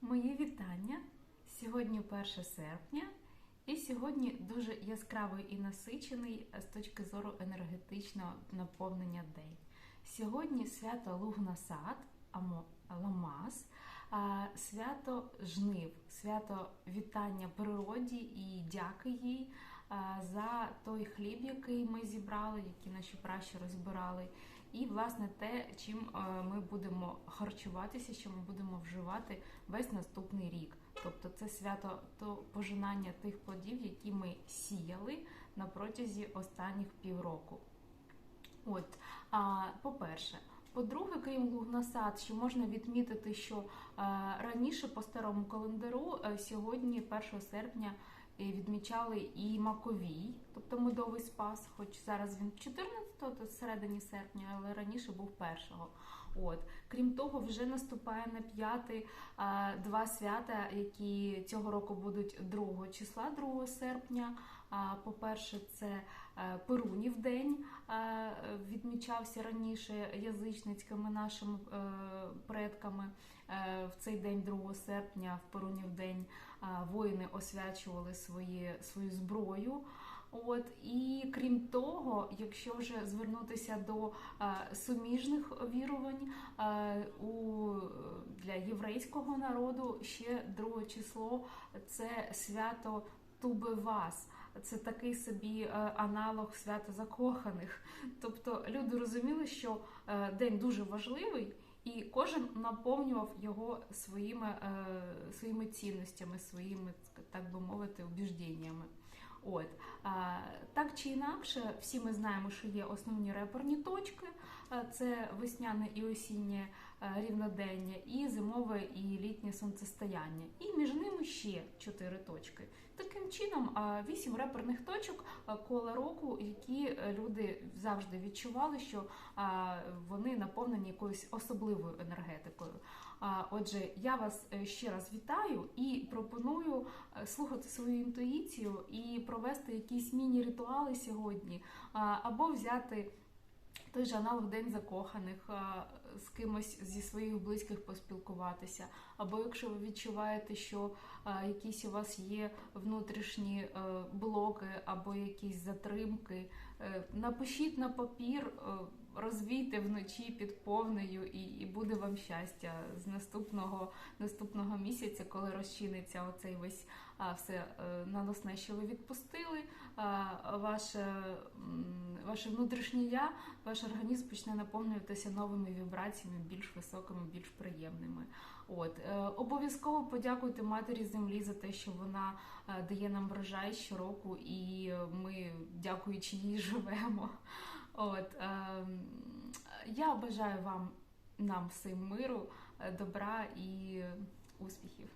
Мої вітання. Сьогодні 1 серпня, і сьогодні дуже яскравий і насичений з точки зору енергетичного наповнення день. Сьогодні свято Лугнасад, або Ламас, свято жнив, свято вітання природі і дяки їй за той хліб, який ми зібрали, який наші пращури збирали, і власне те, чим е, ми будемо харчуватися, що ми будемо вживати весь наступний рік. Тобто це свято то пожинання тих плодів, які ми сіяли на протязі останніх півроку. От, а, по-перше, по-друге, крім Лугнасад, ще можна відмітити, що е, раніше по старому календару е, сьогодні, 1 серпня, е, відмічали і Маковій, тобто медовий спас, хоч зараз він 14-го, то середині серпня, але раніше був 1-го. От. Крім того, вже наступає на п'яти е, два свята, які цього року будуть 2 числа, 2 серпня. По-перше, це е, Перунів день е, відмічався раніше язичницькими нашими е, предками. В цей день, 2 серпня, в Перунів день воїни освячували свої, свою зброю. От і крім того, якщо вже звернутися до е, суміжних вірувань е, у для єврейського народу, ще друге число це свято Тубевас. Це такий собі е, аналог свята закоханих. Тобто люди розуміли, що е, день дуже важливий, і кожен наповнював його своїми, е, своїми цінностями, своїми, так би мовити, убіжденнями. От так чи інакше, всі ми знаємо, що є основні реперні точки: це весняне і осіннє е, рівнодення, і зимове і літнє сонцестояння. І між ними ще чотири точки. Таким чином, а, вісім реперних точок а, коло року, які е, люди завжди відчували, що вони наповнені якоюсь особливою енергетикою. Отже, я вас е, ще раз вітаю і пропоную е, слухати свою інтуїцію і провести якісь міні-ритуали сьогодні, або взяти. Той же аналог День закоханих, з кимось зі своїх близьких поспілкуватися. Або якщо ви відчуваєте, що якісь у вас є внутрішні е, блоки або якісь затримки, е, напишіть на папір, е, розвійте вночі під повнею, і, буде вам щастя з наступного, наступного місяця, коли розчиниться оцей весь все е, наносне, що ви відпустили, ваше, ваше внутрішнє я, ваш організм почне наповнюватися новими вібраціями, більш високими, більш приємними. От е, обов'язково подякуйте матері землі за те, що вона е, дає нам врожай щороку, і ми, дякуючи їй, живемо. От е, я бажаю вам нам всім миру, добра і успіхів.